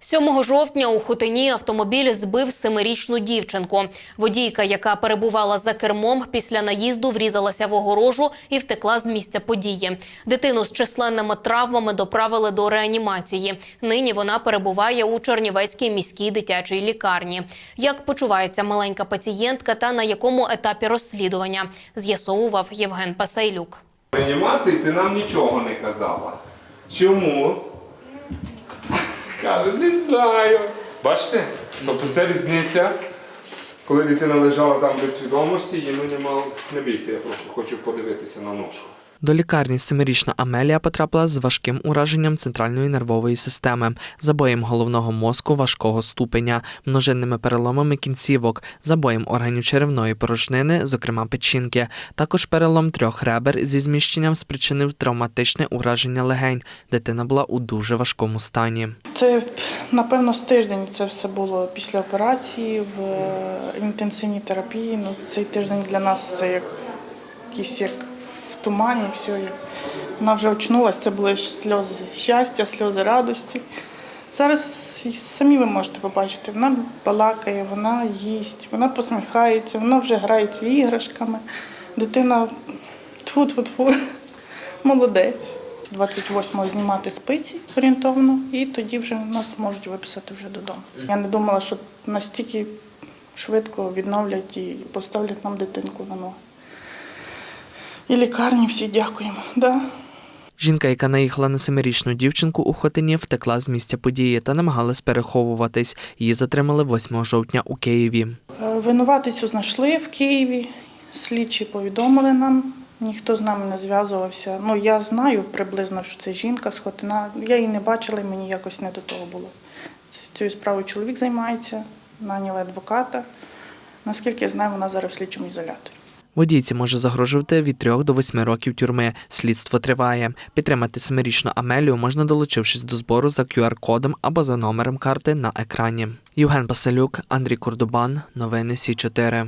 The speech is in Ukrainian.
7 жовтня у Хотині автомобіль збив семирічну дівчинку. Водійка, яка перебувала за кермом, після наїзду врізалася в огорожу і втекла з місця події. Дитину з численними травмами доправили до реанімації. Нині вона перебуває у Чернівецькій міській дитячій лікарні. Як почувається маленька пацієнтка та на якому етапі розслідування, з'ясовував Євген Пасайлюк. В реанімації ти нам нічого не казала. Чому? Каже, не знаю. Бачите? Тобто це різниця, коли дитина лежала там без свідомості, ми не мали. Не бійся, я просто хочу подивитися на ножку. До лікарні семирічна Амелія потрапила з важким ураженням центральної нервової системи, забоєм головного мозку важкого ступеня, множинними переломами кінцівок, забоєм органів черевної порожнини, зокрема печінки. Також перелом трьох ребер зі зміщенням спричинив травматичне ураження легень. Дитина була у дуже важкому стані. Це напевно з тиждень це все було після операції в е, інтенсивній терапії. Ну, цей тиждень для нас це як якийсь як тумані, все. Вона вже очнулася, це були сльози щастя, сльози радості. Зараз самі ви можете побачити, вона балакає, вона їсть, вона посміхається, вона вже грається іграшками. Дитина тьфу-тьфу-тьфу, молодець. 28-го знімати спиці орієнтовно, і тоді вже нас можуть виписати вже додому. Я не думала, що настільки швидко відновлять і поставлять нам дитинку на ноги. І лікарні всі дякуємо. Да. Жінка, яка наїхала на семирічну дівчинку у Хотині, втекла з місця події та намагалась переховуватись. Її затримали 8 жовтня у Києві. Е, Винуватицю знайшли в Києві, слідчі повідомили нам, ніхто з нами не зв'язувався. Ну, я знаю приблизно, що це жінка з Хотина. Я її не бачила, і мені якось не до того було. Цією справою чоловік займається, наняли адвоката. Наскільки я знаю, вона зараз в слідчому ізоляторі. Водійці може загрожувати від 3 до 8 років тюрми. Слідство триває. Підтримати семирічну Амелію можна долучившись до збору за QR-кодом або за номером карти на екрані. Євген Басалюк, Андрій Кордубан. Новини Сі 4